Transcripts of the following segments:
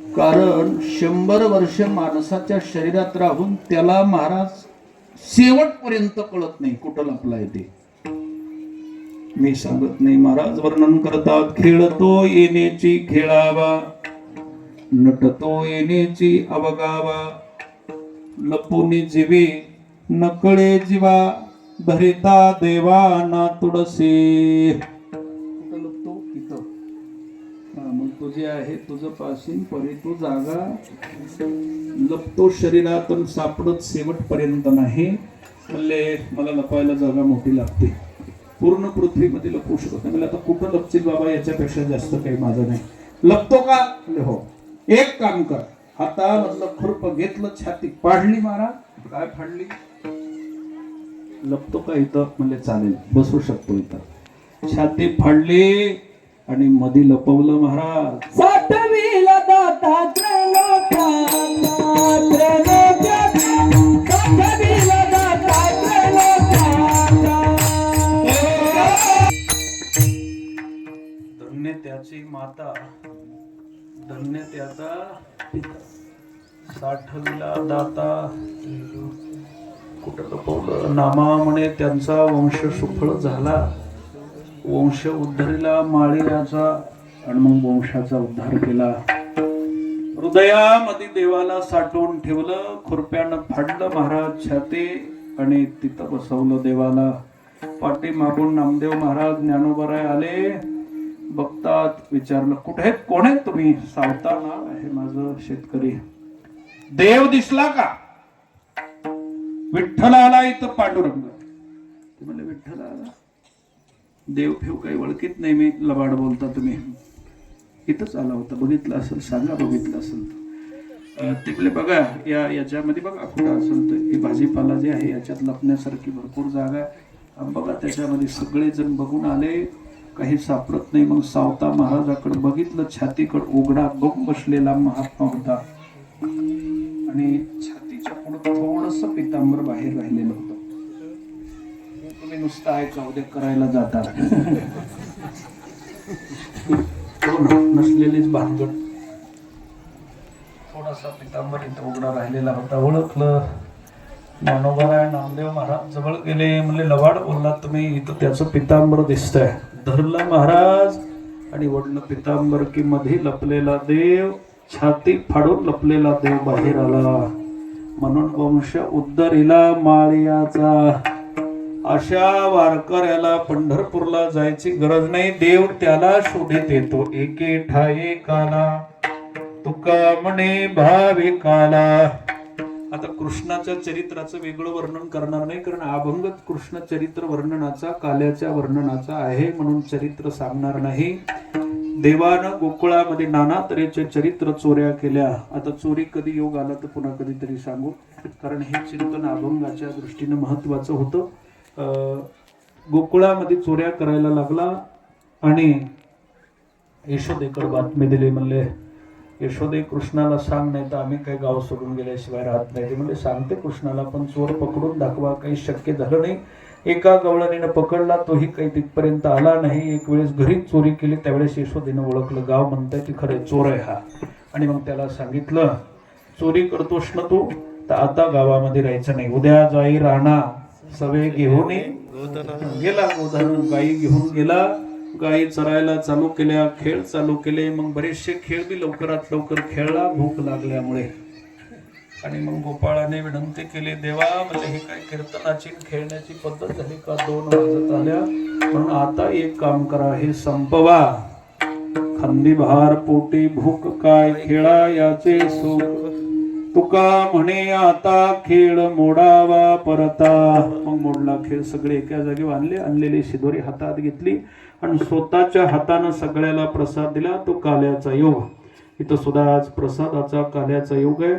कारण शंभर वर्ष माणसाच्या शरीरात राहून त्याला महाराज शेवटपर्यंत कळत नाही कुठं लपलाय ते. मी सांगत नाही महाराज वर्णन करतात खेळतो येण्याची खेळावा नटतो येण्याची अवगावा लपुनी जीवे नकळे जीवा धरिता देवा ना तुडसे तुझे आहे तुझं पासिंग परी तू जागा लपतो शरीरातून सापडत शेवटपर्यंत नाही. म्हणले मला लपायला जागा मोठी लागते. पूर्ण पृथ्वीमध्ये लपू शकत नाही. म्हणजे आता कुठं लपशील बाबा? याच्यापेक्षा जास्त काही माझं नाही. लपतो का? म्हणले हो. एक काम कर. हातामधलं खुरप घेतलं छाती पाडली मारा. काय फाडली? लपतो का इथं? म्हणले चालेल. बसू शकतो इथं. छाती फाडली. आणि मधी लपवलं महाराज. साठविला दाता. धन्य त्याची माता धन्य त्याचा पिता. साठविला दाता. कुठं लपवलं? नामा म्हणे त्यांचा वंश सुफळ झाला. वंश उद्धरीला माळीराचा आणि मग वंशाचा उद्धार केला. हृदयामध्ये देवाला साठवून ठेवलं खुरप्यानं फाडलं महाराज छाती आणि तिथं बसवलं देवाला. पाठी मागून नामदेव महाराज ज्ञानोबराय आले. बघतात विचारलं कुठे कोण आहेत तुम्ही? सावताना हे माझं शेतकरी. देव दिसला का? विठ्ठल आला इथं पांडुरंग. ते म्हणले विठ्ठल आला देव ठेव काही ओळखीत नाही मी लबाड बोलता तुम्ही. इथंच आला होता बघितलं असेल सांगा बघितलं असेल तर. ते बघा या याच्यामध्ये बघा कुठं असेल तर. हे भाजीपाला जे आहे याच्यात लपण्यासारखी भरपूर जागा आहे. बघा त्याच्यामध्ये सगळेजण बघून आले. काही सापडत नाही. मग सावता महाराजाकडे बघितलं छातीकडे उघडा बघ बसलेला महात्मा होता. आणि छातीच्या पुढं थोडस पितांबर बाहेर राहिलेलं होतं. नुसतं आहे उद्या करायला जातात. हो नसलेलीच भानगड. थोडासा पितांबर इथं उघडा राहिलेला होता ओळखलं. मनोबराय नामदेव महाराज जवळ गेले म्हणले लवाड बोलला तुम्ही इथं त्याचं पितांबर दिसतंय. धरलं महाराज आणि वडलं पितांबर की मध्ये लपलेला देव छाती फाडून लपलेला देव बाहेर आला. म्हणून वंश उद्धरीला माळियाचा. अशा वारकऱ्याला पंढरपूरला जायची गरज नाही. देव त्याला शोधित येतो एके ठाये काला तुका म्हणे भाविकाला आता कृष्णाच्या चरित्राचं वेगळं वर्णन करणार नाही कारण अभंग कृष्ण चरित्र वर्णनाचा काल्याच्या वर्णनाचा आहे म्हणून चरित्र सांगणार नाही. देवानं गोकुळामध्ये नाना तऱ्हेचे चरित्र चोऱ्या केल्या. आता चोरी कधी योग आला तर पुन्हा कधीतरी सांगू. कारण हे चिंतन अभंगाच्या दृष्टीनं महत्वाचं होतं. गोकुळामध्ये चोऱ्या करायला लागला आणि यशोदेकडे बातमी दिली म्हणले यशोदे कृष्णाला सांग नाही तर आम्ही काही गाव सोडून गेल्याशिवाय राहत नाही. ते म्हणजे सांगते कृष्णाला पण चोर पकडून दाखवा काही शक्य झालं नाही. एका गवळणीनं पकडला तोही काही तिथपर्यंत आला नाही. एक वेळेस घरीच चोरी केली त्यावेळेस यशोदेनं ओळखलं गाव म्हणताय की खरं चोर आहे हा. आणि मग त्याला सांगितलं चोरी करतोस ना तू तर आता गावामध्ये राहायचं नाही. उद्या जाई राणा सवे घेऊन ये. गेला गोधन गाई घेऊन गेला. गाई चरायला चालू केल्या खेळ चालू केले. मग बरेचसे खेळ बी लवकरात लवकर खेळला भूक लागल्यामुळे. आणि मग गोपाळाने विनंती केली देवा म्हणजे हे काय कीर्तनाची खेळण्याची पद्धत झाली का? दोन वाजत आल्या. म्हणून आता एक काम करा हे संपवा. खंदी भार पोटी भूक काय खेळा याचे सुख. तुका म्हणे आता खेळ मोडावा परता. मग मोडला खेळ सगळे एका जागी आणले आणलेली शिदोरी हातात घेतली आणि स्वतःच्या हातानं सगळ्याला प्रसाद दिला तो काल्याचा योग. इथं सुद्धा आज प्रसादाचा काल्याचा योग आहे.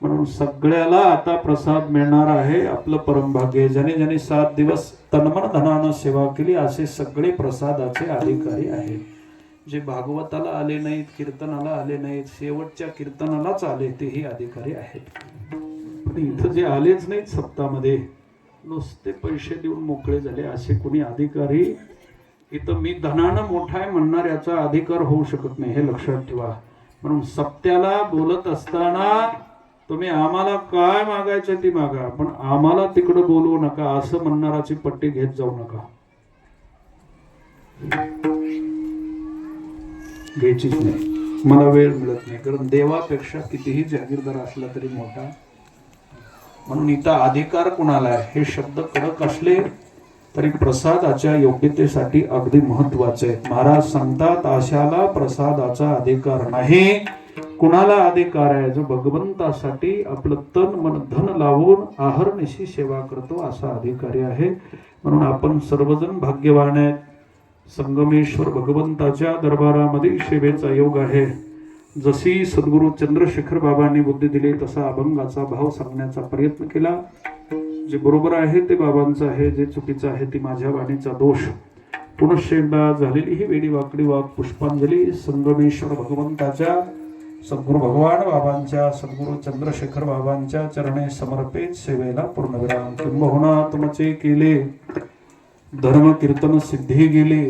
म्हणून सगळ्याला आता प्रसाद मिळणार आहे आपलं परमभाग्य. ज्याने ज्याने सात दिवस तन्मन धनानं सेवा केली असे सगळे प्रसादाचे अधिकारी आहेत. जे भागवताला आले नाहीत कीर्तनाला आले नाहीत शेवटच्या कीर्तनालाच आले तेही अधिकारी आहेत. पण इथं जे आलेच नाहीत सप्तामध्ये नुसते पैसे देऊन मोकळे झाले असे कोणी अधिकारी इथं मी धनानं मोठा आहे म्हणणाऱ्याचा अधिकार होऊ शकत नाही हे लक्षात ठेवा. म्हणून सत्याला बोलत असताना तुम्ही आम्हाला काय मागायचं ती मागा पण आम्हाला तिकडं बोलवू नका असं म्हणणाराची पट्टी घेत जाऊ नका. घ्यायचीच नाही. मला वेळ मिळत नाही. कारण देवापेक्षा कितीही जागीरदार असला तरी मोठा. म्हणून इथं अधिकार कुणाला आहे? हे शब्द कडक असले तरी प्रसादाच्या योग्यतेसाठी अगदी महत्त्वाचे आहे. महाराज सांगतात आशाला प्रसादाचा अधिकार नाही. कुणाला अधिकार आहे? जो भगवंतासाठी आपलं तन मन धन लावून आहर्निशी सेवा करतो असा अधिकारी आहे. म्हणून आपण सर्वजण भाग्यवान आहेत. संगमेश्वर भगवंताच्या दरबारामध्ये सेवेचा योग आहे. जशी सद्गुरू चंद्रशेखर बाबांनी बुद्धी दिली तसा अभंगाचा भाव सांगण्याचा प्रयत्न केला. जे बरोबर आहे ते बाबांचं आहे जे चुकीचं आहे ती माझ्या वाणीचा दोष. पुनश्चेंदा झालेली ही वेडी वाकडी वाक पुष्पांजली संगमेश्वर भगवंताच्या सद्गुरू भगवान बाबांच्या सद्गुरू चंद्रशेखर बाबांच्या चरणे समर्पित सेवेला पूर्णविराम. किंबहुना तुमचे केले. धर्म कीर्तन सिद्धी गेले.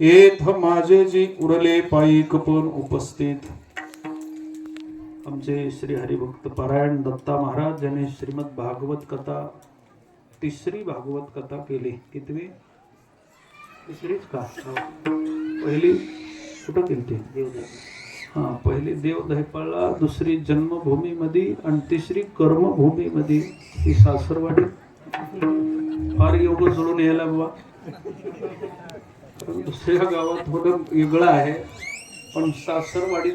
येथ माझे जी उरले पायी कपन उपस्थित. आमचे श्री हरिभक्त पारायण दत्ता महाराज यांनी श्रीमद भागवत कथा तिसरी भागवत कथा केली. कितवी? तिसरीच का? पहिली कुठं केली ती देवदह हा पहिली देवदहपाळला दुसरी जन्मभूमीमध्ये आणि तिसरी कर्मभूमीमध्ये ही सासरवाडी फार एवढं जुळून यायला बाबा. दुसऱ्या गावात थोडं वेगळं आहे. पण सासरवाडीत